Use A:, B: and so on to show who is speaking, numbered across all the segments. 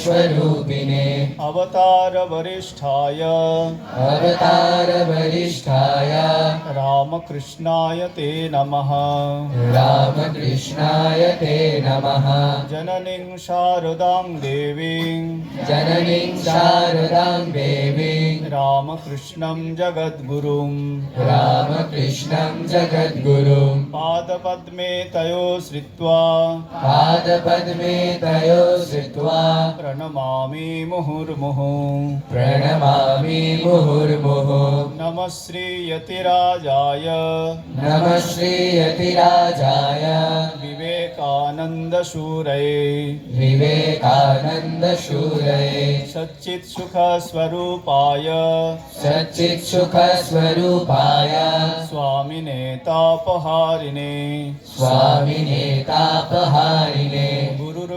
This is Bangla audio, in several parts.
A: स्वरूपिणे।
B: अवतारवरिष्ठाय।
A: अवतारवरिष्ठाय।
B: रामकृष्णाय ते नमः।
A: रामकृष्णाय ते नमः।
B: जननीं शारदां देवीं।
A: जननीं शारदां देवीं।
B: रामकृष्णं जगद्गुरुं।
A: रामकृष्णं जगद्गुरुं।
B: पादपद्मे तयो श्रित्वा
A: पादपद्मे तयो श्रुत्वा
B: प्रणमामि मुहुर्मुहुः।
A: प्रणमामि मुहुर्मुहुः।
B: नमः श्रीयतिराजाय
A: नमः श्रीयतिराजाय
B: विवेकानन्दशूरये
A: विवेकानन्दशूरये
B: सच्चित्सुखस्वरूपाय।
A: सच्चित्सुखस्वरूपाय।
B: स्वामिने तापहारिणे
A: स्वामिने तापहारिणे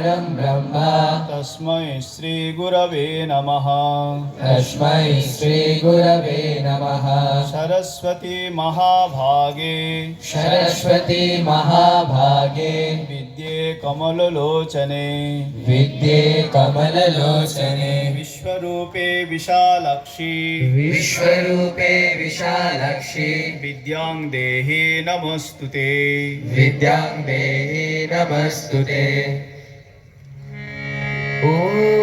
A: परं ब्रह्म
B: तस्मै श्रीगुरवे नमः
A: तस्मै श्रीगुरवे नमः
B: सरस्वती महाभागे
A: सरस्वती महाभागे
B: विद्ये कमललोचने
A: विद्ये कमललोचने
B: विश्वरूपे विशालक्षी
A: विश्वरूपे विशालक्षि
B: विद्यां देहि नमस्तु ते
A: विद्यां देहि नमस्तु ते Oh.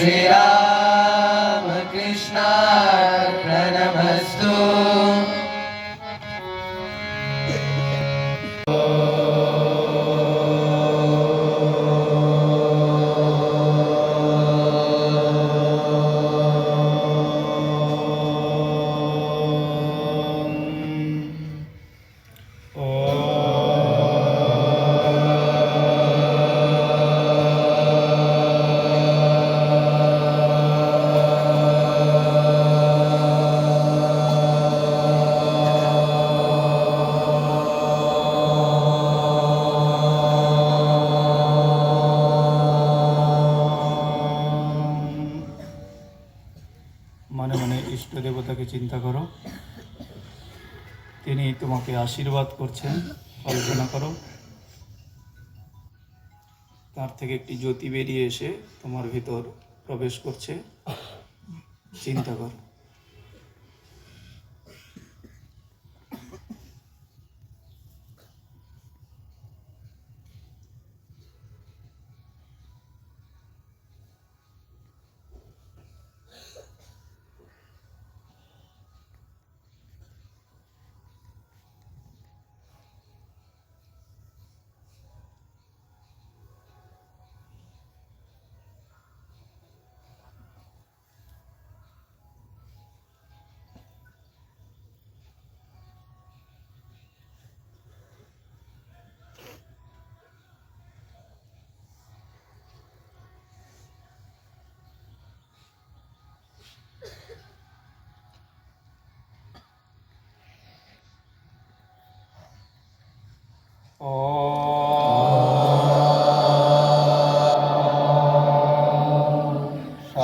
A: Shri Ram.
B: মনে মনে ইষ্ট দেবতাকে চিন্তা করো। তিনি তোমাকে আশীর্বাদ করছেন, কল্পনা করো। তার থেকে একটি জ্যোতি বেরিয়ে এসে তোমার ভিতর প্রবেশ করছে। চিন্তা করো।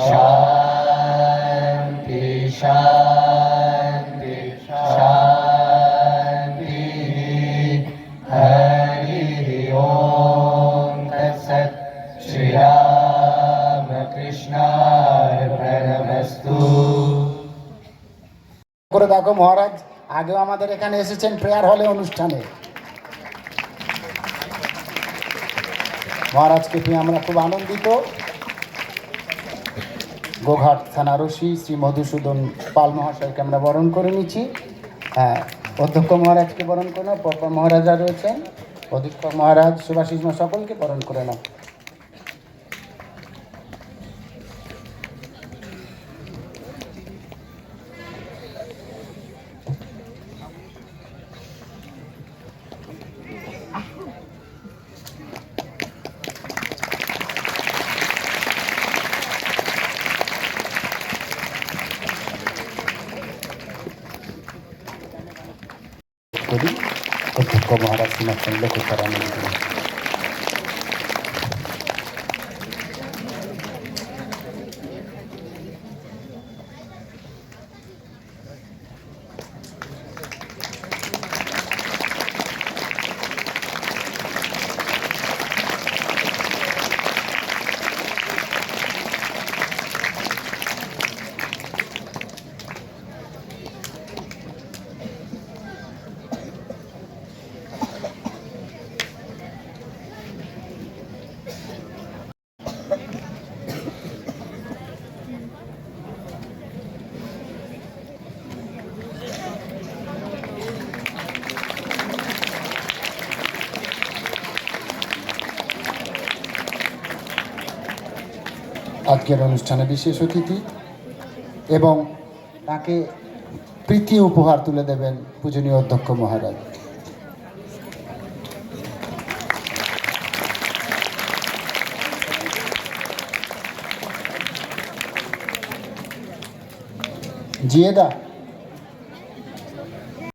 A: শান্তি শান্তি শান্তি হরি ওম তৎসৎ শ্রীরামকৃষ্ণায় প্রণমস্তু করে
C: দেখো মহারাজ, আগেও আমাদের এখানে এসেছেন প্রেয়ার হলে অনুষ্ঠানে। মহারাজকে পেয়ে আমরা খুব আনন্দিত। গোঘাট থানার ওসি শ্রী মধুসূদন পাল মহাশয়কে আমরা বরণ করে নিচ্ছি। হ্যাঁ অধ্যক্ষ মহারাজকে বরণ করে নাও, পরপর মহারাজা রয়েছেন। অধ্যক্ষ মহারাজ সুভাষিস সকলকে বরণ করে নাও। करी। दी और भूखो महाराज सिंह संघ को कराने আজকের অনুষ্ঠানে বিশেষ অতিথি এবং তাকে প্রীতি উপহার তুলে দেবেন পূজনীয় অধ্যক্ষ মহারাজ। জিয়েদা